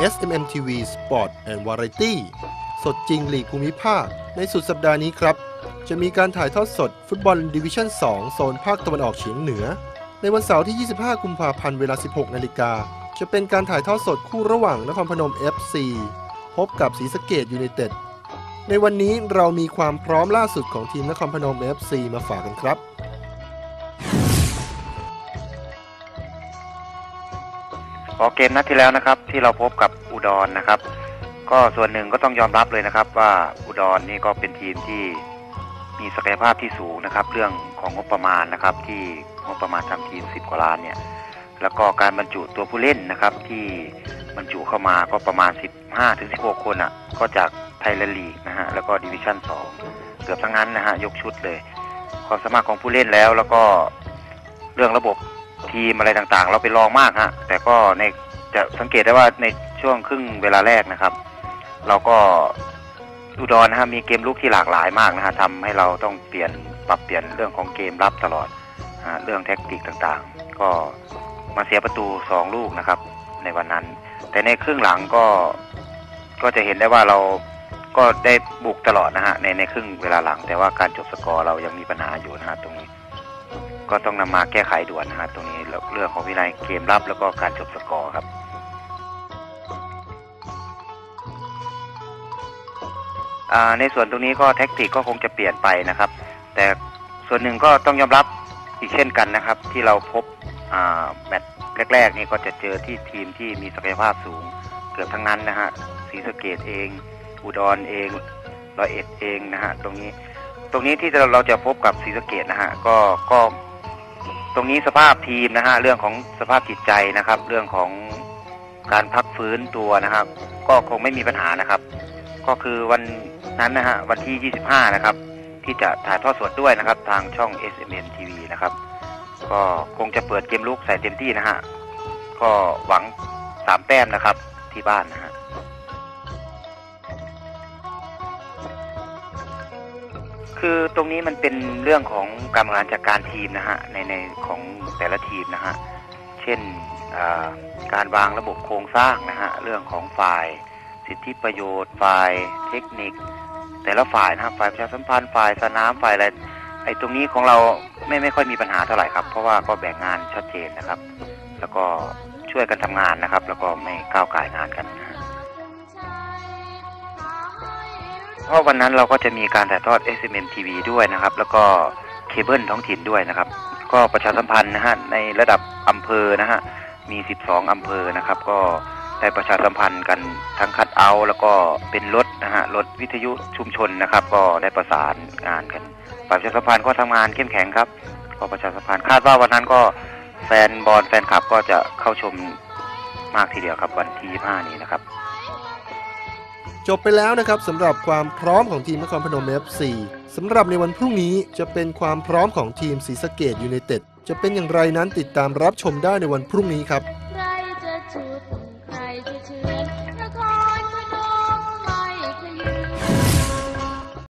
SMM TV Sport and Variety สดจริงหลีกภูมิภาค ในสุดสัปดาห์นี้ครับ จะมีการถ่ายทอดสดฟุตบอลดิวิชั่น 2 โซนภาคตะวันออกเฉียงเหนือ ในวันเสาร์ที่ 25 กุมภาพันธ์เวลา 16 นาฬิกา จะเป็นการถ่ายทอดสดคู่ระหว่างนครพนม FC พบกับศรีสะเกดยูไนเต็ดในวันนี้เรามีความพร้อมล่าสุดของทีมนครพนม FC มาฝากกันครับ ขอเกมนัดที่แล้วนะครับ ที่เราพบกับอุดรนะครับ ก็ส่วนหนึ่งก็ต้องยอมรับเลยนะครับ ว่าอุดรนี่ก็เป็นทีมที่มีศักยภาพที่สูงนะครับ เรื่องของงบประมาณนะครับ ที่งบประมาณทำทีม 10 กว่าล้านเนี่ยแล้วก็การบรรจุตัวผู้เล่นนะครับ ที่บรรจุเข้ามาก็ประมาณ 15ถึง16 คนอะ ก็จากไทยแลนด์ลีกนะฮะแล้วก็ดิวิชั่น 2 เกือบทั้งนั้นนะฮะยกชุดเลย ความสามารถของผู้เล่นแล้วแล้วก็เรื่องระบบ ทีมอะไรต่างๆ เราไปลองมากฮะแต่ก็ในจะสังเกตได้ว่าในช่วงครึ่งเวลาแรกนะครับ เราก็อุดรนะฮะมีเกมลุกที่หลากหลายมากนะฮะทำให้เราต้องเปลี่ยนปรับเปลี่ยนเรื่องของเกมรับตลอดฮะเรื่องแท็กติกต่างๆ ก็มาเสียประตูสองลูกนะครับ ในวันนั้น แต่ในครึ่งหลังก็ก็จะเห็นได้ว่าเราก็ได้บุกตลอดนะฮะในในครึ่งเวลาหลัง แต่ว่าการจบสกอร์เรายังมีปัญหาอยู่นะฮะตรงนี้ ก็ต้องนำมาแก้ไขด่วนนะฮะตรงนี้เรื่องของวินัยเกมรับแล้วก็การจบสกอร์ครับในส่วนตรงนี้ก็แท็กติกก็คงจะเปลี่ยนไปนะครับ แต่ส่วนหนึ่งก็ต้องยอมรับอีกเช่นกันนะครับ ที่เราพบาแมตช์แรก ๆ นี่ก็จะเจอที่ทีมที่มีศักยภาพสูงเกือบทั้งนั้นนะฮะศรีสะเกดเอง อุดรเองร้อยเอ็ดเองนะฮะตรงนี้ ตรงนี้ที่เราเราจะพบกับศรีสะเกดนะฮะก็ก็ ตรงนี้สภาพทีมนะฮะเรื่องของสภาพจิตใจนะครับ เรื่องของการพักฟื้นตัวนะครับ ก็คงไม่มีปัญหานะครับ ก็คือวันนั้นนะฮะวันที่ 25 นะครับ ที่จะถ่ายทอดสดด้วยนะครับ ทางช่อง SMN TV นะครับ ก็คงจะเปิดเกมลุกใส่เต็มที่นะฮะก็หวังสามแต้มนะครับที่บ้านนะฮะ คือตรงนี้มันเป็นเรื่องของการบริหารจัดการทีมนะฮะในในของแต่ละทีมนะฮะเช่นการวางระบบโครงสร้างนะฮะเรื่องของฝ่าย สิทธิประโยชน์ ฝ่ายเทคนิค แต่ละฝ่ายนะฝ่ายประชาสัมพันธ์ฝ่ายสนามฝ่ายอะไรไอ้ตรงนี้ของเราไม่ไม่ค่อยมีปัญหาเท่าไหร่ครับ เพราะว่าก็แบ่งงานชัดเจนนะครับ แล้วก็ช่วยกันทำงานนะครับ แล้วก็ไม่ก้าวไก่งานกันนะ เพราะวันนั้นเราก็จะมีการถ่ายทอด SMM TV ด้วยนะครับ แล้วก็เคเบิลท้องถิ่นด้วยนะครับ ก็ประชาสัมพันธ์นะฮะในระดับอำเภอนะฮะมี 12 อำเภอนะครับ ก็ได้ประชาสัมพันธ์กันทั้งคัดเอา แล้วก็เป็นรถนะฮะรถวิทยุชุมชนนะครับ ก็ได้ประสานงานกันฝ่ายประชาสัมพันธ์ก็ทำงานเข้มแข็งครับก็ประชาสัมพันธ์คาดว่าวันนั้นก็แฟนบอลแฟนคลับก็จะเข้าชมมากทีเดียวครับวันที่5นี้นะครับ จบไปแล้วนะครับสำหรับความพร้อมของทีมนครพนม FC สำหรับในวันพรุ่งนี้จะเป็นความพร้อมของทีมศรีสะเกดยูไนเต็ดจะเป็นอย่างไรนั้นติดตามรับชมได้ในวันพรุ่งนี้ครับ ใครจะฉุดใครจะเชือ